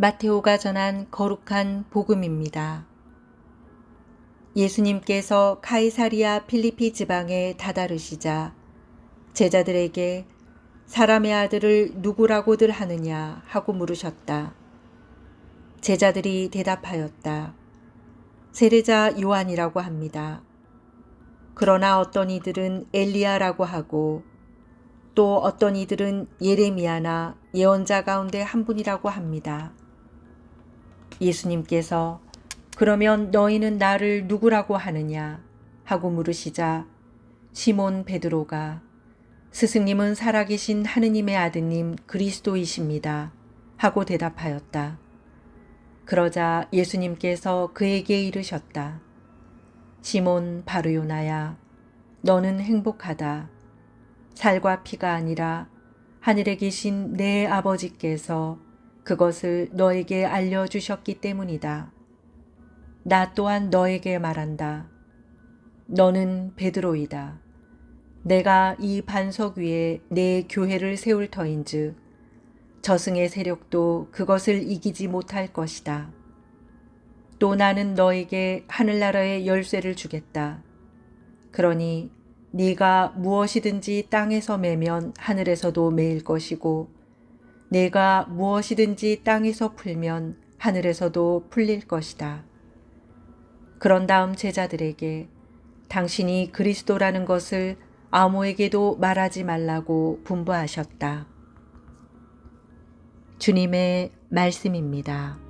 마테오가 전한 거룩한 복음입니다. 예수님께서 카이사리아 필리피 지방에 다다르시자 제자들에게 사람의 아들을 누구라고들 하느냐 하고 물으셨다. 제자들이 대답하였다. 세례자 요한이라고 합니다. 그러나 어떤 이들은 엘리야라고 하고 또 어떤 이들은 예레미야나 예언자 가운데 한 분이라고 합니다. 예수님께서 그러면 너희는 나를 누구라고 하느냐 하고 물으시자 시몬 베드로가 스승님은 살아계신 하느님의 아드님 그리스도이십니다 하고 대답하였다. 그러자 예수님께서 그에게 이르셨다. 시몬 바르요나야 너는 행복하다. 살과 피가 아니라 하늘에 계신 내 아버지께서 그것을 너에게 알려주셨기 때문이다. 나 또한 너에게 말한다. 너는 베드로이다. 내가 이 반석 위에 내 교회를 세울 터인즉 저승의 세력도 그것을 이기지 못할 것이다. 또 나는 너에게 하늘나라의 열쇠를 주겠다. 그러니 네가 무엇이든지 땅에서 매면 하늘에서도 매일 것이고 내가 무엇이든지 땅에서 풀면 하늘에서도 풀릴 것이다. 그런 다음 제자들에게 당신이 그리스도라는 것을 아무에게도 말하지 말라고 분부하셨다. 주님의 말씀입니다.